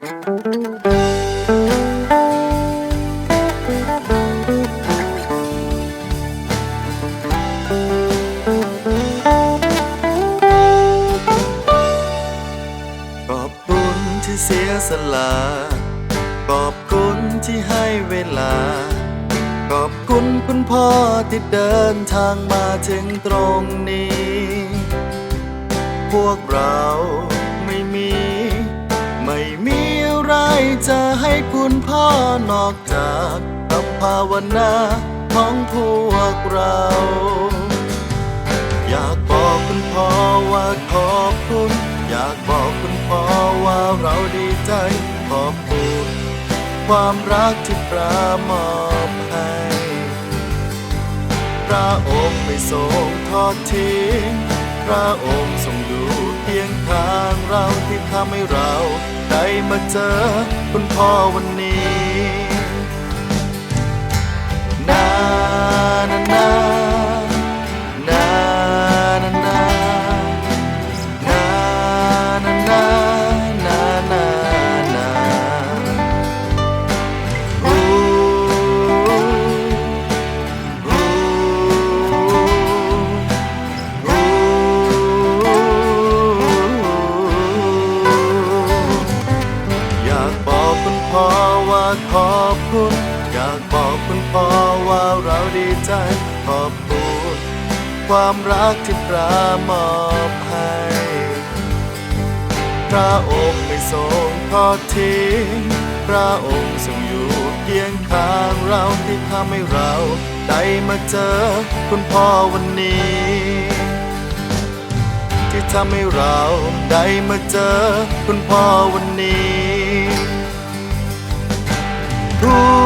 ขอบคุณที่เสียสละขอบคุณที่ให้เวลา ขอบคุณคุณพ่อที่เดินทางมาถึงตรงนี้ พวกเรา จะให้คุณพ่อนอกจากคำภาวนาของพวกเรา อยากบอกคุณพ่อว่าขอบคุณ อยากบอกคุณพ่อว่าเราดีใจขอบคุณความรักที่ปรามอบให้พระองค์ไม่ทรงทอดทิ้งพระองค์ทรง ยู่เคียงทางเราที่ทำให้เรา ได้มาเจอคุณพ่อวันนี้ ว่าขอบคุณ อยากบอกคุณพ่อว่าเราดีใจ ขอบคุณ ความรักที่พระมอบให้พระองค์ไม่ทรงทอดทิ้งพระองค์ทรงอยู่เคียงข้างเราที่ทำให้เราได้มาเจอคุณพ่อวันนี้ ที่ทำให้เราได้มาเจอคุณพ่อวันนี้ Rule